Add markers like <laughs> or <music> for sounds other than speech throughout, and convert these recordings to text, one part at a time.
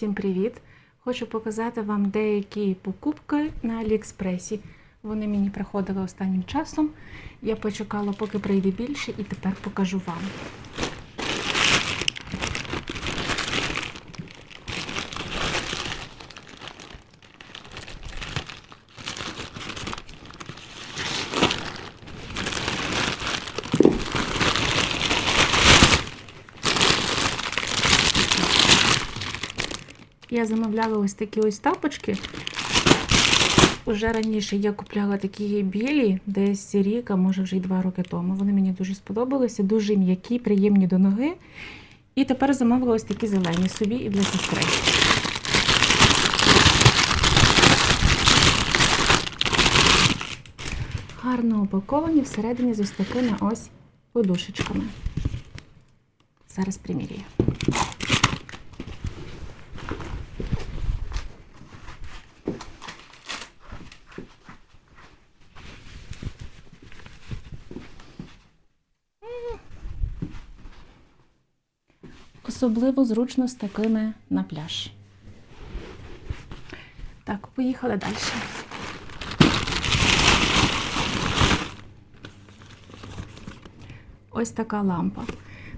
всім привіт! Хочу показати вам деякі покупки на Аліекспресі. Вони мені приходили останнім часом. Я почекала, поки прийде більше, і тепер покажу вам. Я замовляла ось такі ось тапочки. Уже раніше я купляла такі білі, десь рік, а може вже й два роки тому. Вони мені дуже сподобалися, дуже м'які, приємні до ноги. І тепер замовила ось такі зелені собі і для сестри. Гарно упаковані всередині з ось такими ось подушечками. Зараз примірюю. Особливо зручно з такими на пляж. Так, поїхали далі. Ось така лампа.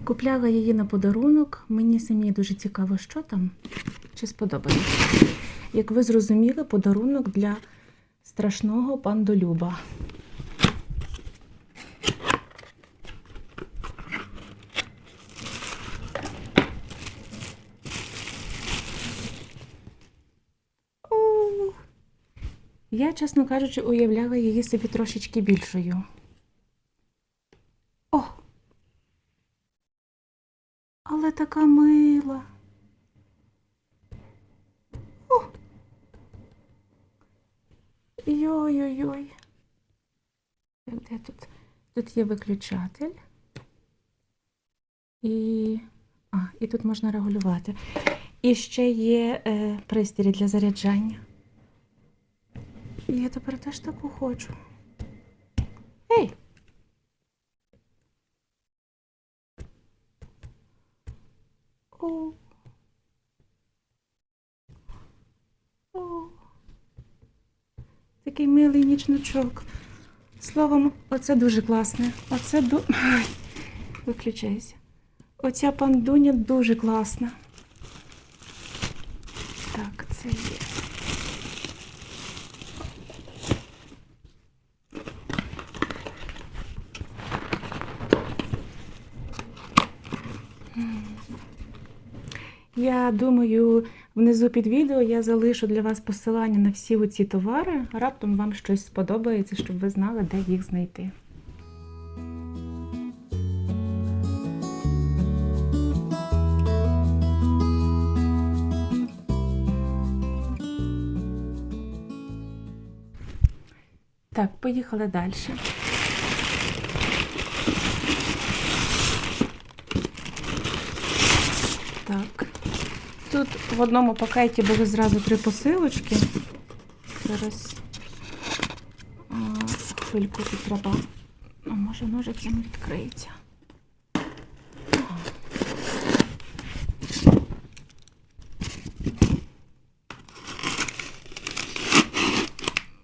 Купляла її на подарунок. Мені самі дуже цікаво, що там, чи сподобається. Як ви зрозуміли, подарунок для страшного пандолюба. О, Я, чесно кажучи, уявляла її собі трошечки більшою. О! Але така мила. О! Йой-йой-йой. Де тут? Тут є виключатель. І. А, і тут можна регулювати. І ще є е, пристрій для заряджання. Я тепер теж таку хочу. Ей! О. О. Такий милий нічничок. Словом, оце дуже класне. Оце ду... Ай, Виключайся. Оця пандуня дуже класна. Так, це є. Я думаю, внизу під відео я залишу для вас посилання на всі оці товари. Раптом вам щось сподобається, щоб ви знали, де їх знайти. Так, поїхали далі. Так. Тут в одному пакеті були зразу три посилочки. Зараз а, хвильку тут треба. А може ножицями відкриється.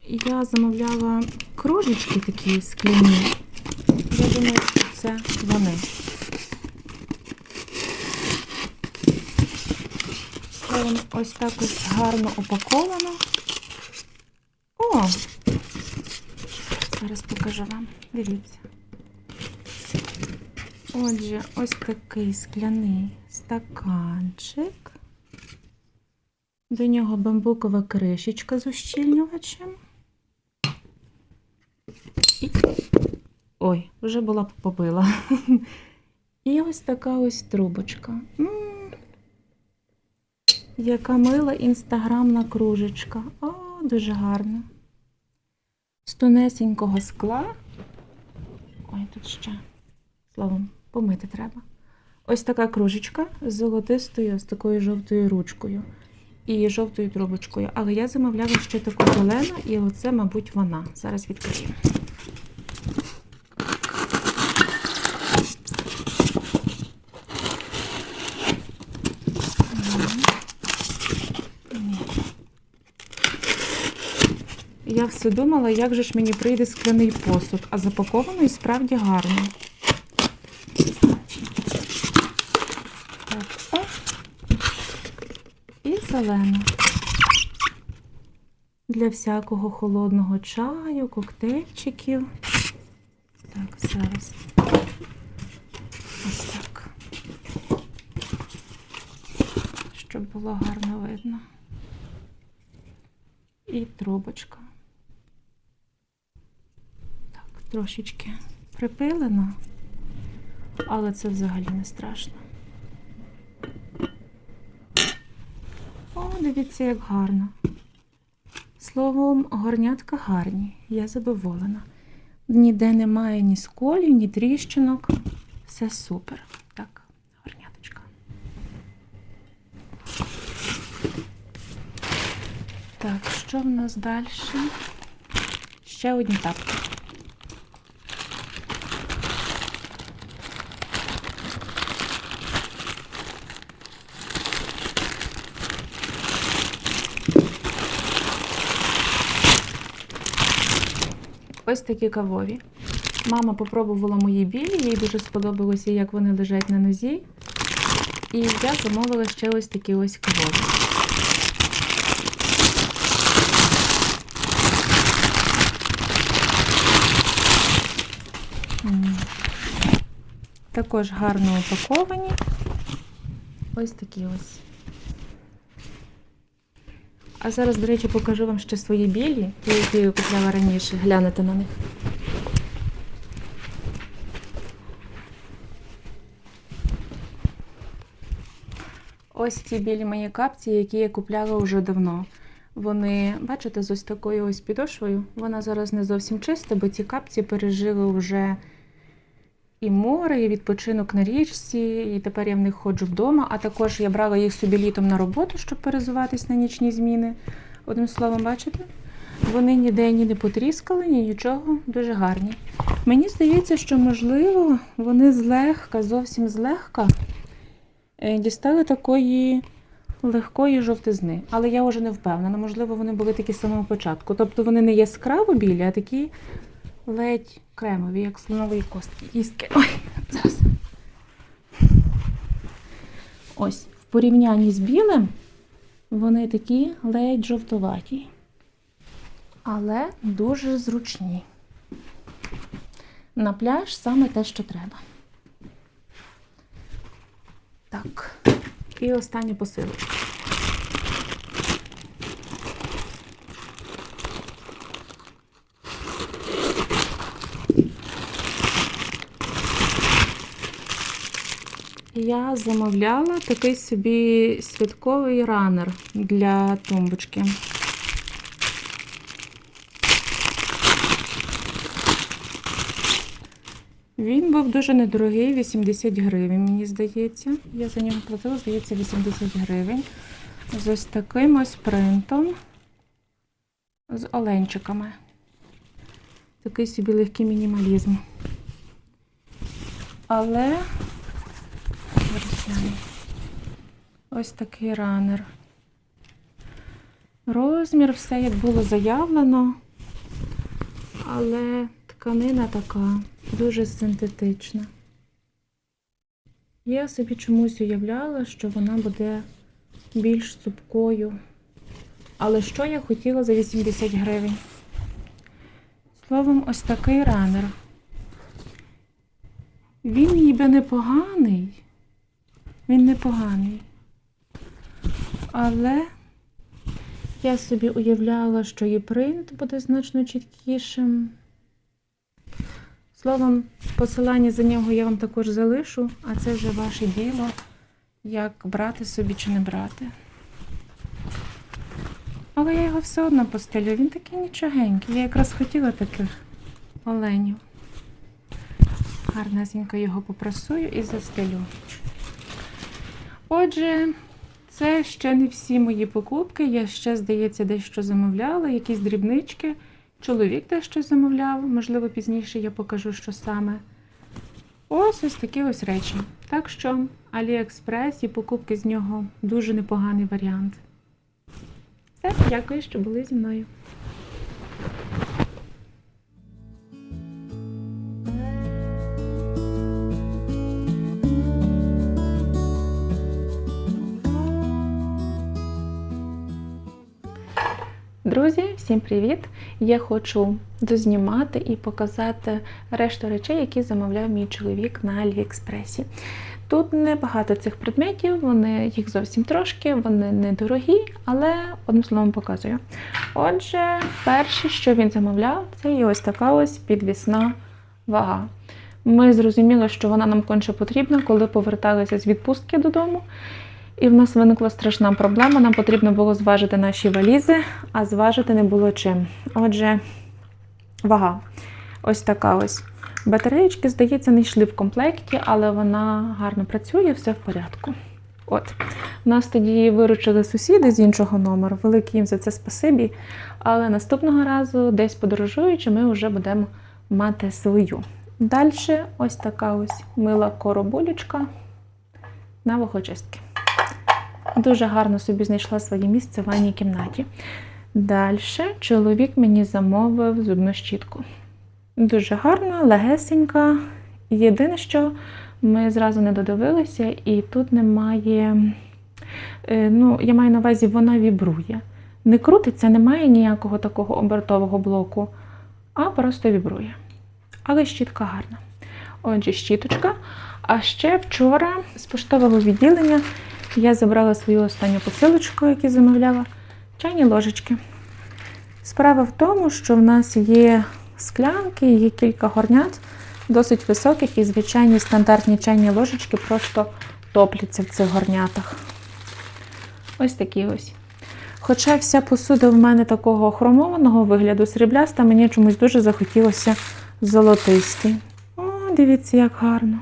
Я замовляла кружечки такі скляні. Я думаю, що це вони. Воно ось так ось гарно упаковано. О! Зараз покажу вам. Дивіться. Отже, ось такий скляний стаканчик. До нього бамбукова кришечка з ущільнювачем. І... Ой, вже була побила. <laughs> І ось така ось трубочка. М, яка мила інстаграмна кружечка. О, дуже гарно. З тонесенького скла. Ой, тут ще, словом, помити треба. Ось така кружечка з золотистою, з такою жовтою ручкою і жовтою трубочкою. Але я замовляла ще таку зелену, і оце, мабуть, вона. Зараз відкриємо. Я все думала, як же ж мені прийде скляний посуд, а запаковано і справді гарно. Так, о. І зелено. Для всякого холодного чаю, коктейльчиків. Так, зараз. Ось так. Щоб було гарно видно. І трубочка. Так, трошечки припилено, але це взагалі не страшно. О, дивіться, як гарно. Словом, горнятка гарні. Я задоволена. Ніде немає ні сколів, ні тріщинок. Все супер. Так, горняточка. Так, що в нас далі? Ще одні тапки. Ось такі кавові. Мама попробувала мої білі, їй дуже сподобалося, як вони лежать на нозі. І я замовила ще ось такі ось кавові. Також гарно упаковані. Ось такі ось. А зараз, до речі, покажу вам ще свої білі, ті, які я купляла раніше. Глянете на них. Ось ці білі мої капці, які я купляла вже давно. Вони, бачите, з ось такою ось підошвою. Вона зараз не зовсім чиста, бо ці капці пережили вже і море, і відпочинок на річці, і тепер я в них ходжу вдома. А також я брала їх собі літом на роботу, щоб перезуватись на нічні зміни. Одним словом, бачите? Вони ніде ні не потріскали, ні нічого, дуже гарні. Мені здається, що, можливо, вони злегка, зовсім злегка е, дістали такої легкої жовтизни. Але я вже не впевнена. Можливо, вони були такі з самого початку. Тобто вони не яскраво білі, а такі ледь кремові, як слонової костки. Кістки. Ой, зараз. Ось, в порівнянні з білим, вони такі ледь жовтуваті. Але дуже зручні. На пляж саме те, що треба. Так. І остання посилочка. Я замовляла такий собі святковий ранер для тумбочки. Він був дуже недорогий, 80 гривень, мені здається. Я за нього платила, здається, 80 гривень. З ось таким ось принтом, з оленчиками. Такий собі легкий мінімалізм. Але гляну. ось такий ранер. Розмір, все як було заявлено, але тканина така дуже синтетична. Я собі чомусь уявляла, що вона буде більш цупкою. Але що я хотіла за 80 гривень? Словом, ось такий ранер. Він ніби непоганий. Він непоганий. Але я собі уявляла, що і принт буде значно чіткішим. Словом, посилання за нього я вам також залишу, а це вже ваше діло, як брати собі чи не брати. Але я його все одно постелю. Він такий нічогенький. Я якраз хотіла таких оленів. Гарнесенько його попрасую і застелю. Отже, це ще не всі мої покупки. Я ще, здається, дещо замовляла, якісь дрібнички. Чоловік дещо замовляв, можливо, пізніше я покажу, що саме. Ось ось такі ось речі. Так що AliExpress і покупки з нього дуже непоганий варіант. Все, дякую, що були зі мною. Друзі, всім привіт! Я хочу дознімати і показати решту речей, які замовляв мій чоловік на Аліекспресі. Тут небагато цих предметів, вони їх зовсім трошки, вони недорогі, але одним словом показую. Отже, перше, що він замовляв, це і ось така ось підвісна вага. Ми зрозуміли, що вона нам конче потрібна, коли поверталися з відпустки додому. І в нас виникла страшна проблема. Нам потрібно було зважити наші валізи, а зважити не було чим. Отже, вага. Ось така ось. Батареєчки, здається, не йшли в комплекті, але вона гарно працює, все в порядку. От. Нас тоді виручили сусіди з іншого номеру. Велике їм за це спасибі. Але наступного разу, десь подорожуючи, ми вже будемо мати свою. Далі ось така ось мила коробулечка на вухочистки. Дуже гарно собі знайшла своє місце в ванній кімнаті. Далі чоловік мені замовив зубну щітку. Дуже гарна, легесенька. Єдине, що ми зразу не додивилися, і тут немає. е, Ну, я маю на увазі, вона вібрує. Не крутиться, немає ніякого такого обертового блоку, а просто вібрує. Але щітка гарна. Отже, щіточка. А ще вчора з поштового відділення я забрала свою останню посилочку, яку замовляла, чайні ложечки. Справа в тому, що в нас є склянки, є кілька горнят, досить високих, і звичайні стандартні чайні ложечки просто топляться в цих горнятах. Ось такі ось. Хоча вся посуда в мене такого хромованого вигляду, срібляста, мені чомусь дуже захотілося золотистий. О, дивіться, як гарно.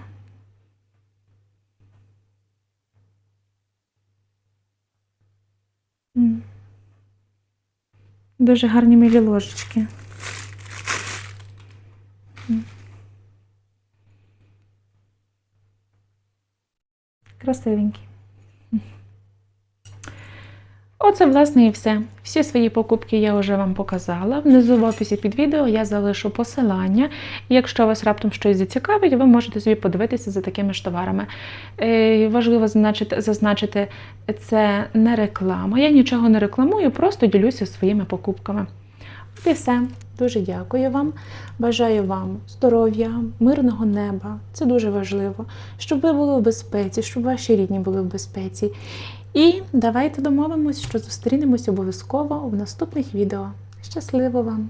Дуже гарні милі ложечки. Красивенькі. Оце, власне, і все. Всі свої покупки я вже вам показала. Внизу в описі під відео я залишу посилання. Якщо вас раптом щось зацікавить, ви можете собі подивитися за такими ж товарами. Е, важливо зазначити, це не реклама. Я нічого не рекламую, просто ділюся своїми покупками. От і все. Дуже дякую вам. Бажаю вам здоров'я, мирного неба. Це дуже важливо, щоб ви були в безпеці, щоб ваші рідні були в безпеці. І давайте домовимось, що зустрінемось обов'язково в наступних відео. Щасливо вам!